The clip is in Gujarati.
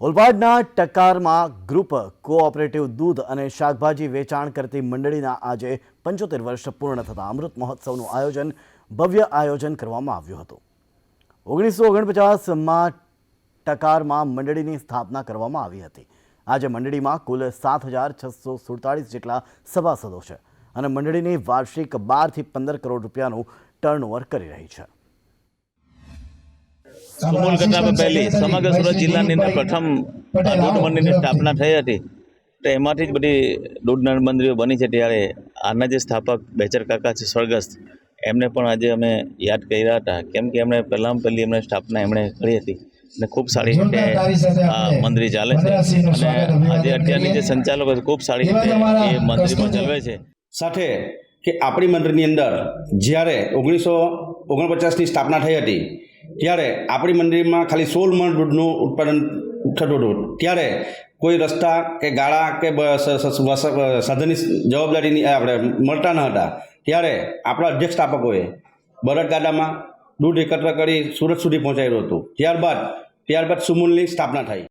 ઓલપાડના ટકારમાં ગ્રુપ કોઓપરેટિવ દૂધ અને શાકભાજી વેચાણ કરતી મંડળીના આજે પંચોતેર વર્ષ પૂર્ણ થતાં અમૃત મહોત્સવનું આયોજન, ભવ્ય આયોજન કરવામાં આવ્યું હતું. ઓગણીસો ઓગણપચાસમાં ટકારમાં મંડળીની સ્થાપના કરવામાં આવી હતી. આજે મંડળીમાં કુલ સાત હજાર છસો સુડતાળીસ જેટલા સભાસદો છે અને મંડળીની વાર્ષિક બારથી પંદર કરોડ રૂપિયાનું ટર્નઓવર કરી રહી છે. સુમૂલ કરતા પહેલી સમગ્ર સુરત જિલ્લાની અંદર પ્રથમ દૂધ મંડળની સ્થાપના થઈ હતી. તો એમાંથી જ બધી દૂધ મંડળીઓ બની છે ત્યારે આના જે સ્થાપક બેચર કાકા છે સ્વર્ગસ્થ એમને પણ આજે અમે યાદ કર્યા હતા. કેમ કે એમણે પહેલાં પહેલી એમણે સ્થાપના એમણે કરી હતી. અને ખૂબ સારી રીતે આ મંદિર ચાલે છે. અને આજે અત્યારની જે સંચાલકો છે ખૂબ સારી રીતે એ મંદિરમાં ચલાવે છે. સાથે કે આપણી મંદિરની અંદર જ્યારે ઓગણીસો ઓગણપચાસની સ્થાપના થઈ હતી ત્યારે આપણી મંડળીમાં ખાલી સોળ મણ દૂધનું ઉત્પાદન થતું હતું. ત્યારે કોઈ રસ્તા કે ગાળા કે સાધનની જવાબદારીની આપણે મળતા ન હતા. ત્યારે આપણા અધ્યક્ષ સ્થાપકોએ બરડગાડામાં દૂધ એકત્ર કરી સુરત સુધી પહોંચાડ્યું હતું. ત્યારબાદ ત્યારબાદ સુમૂલની સ્થાપના થઈ.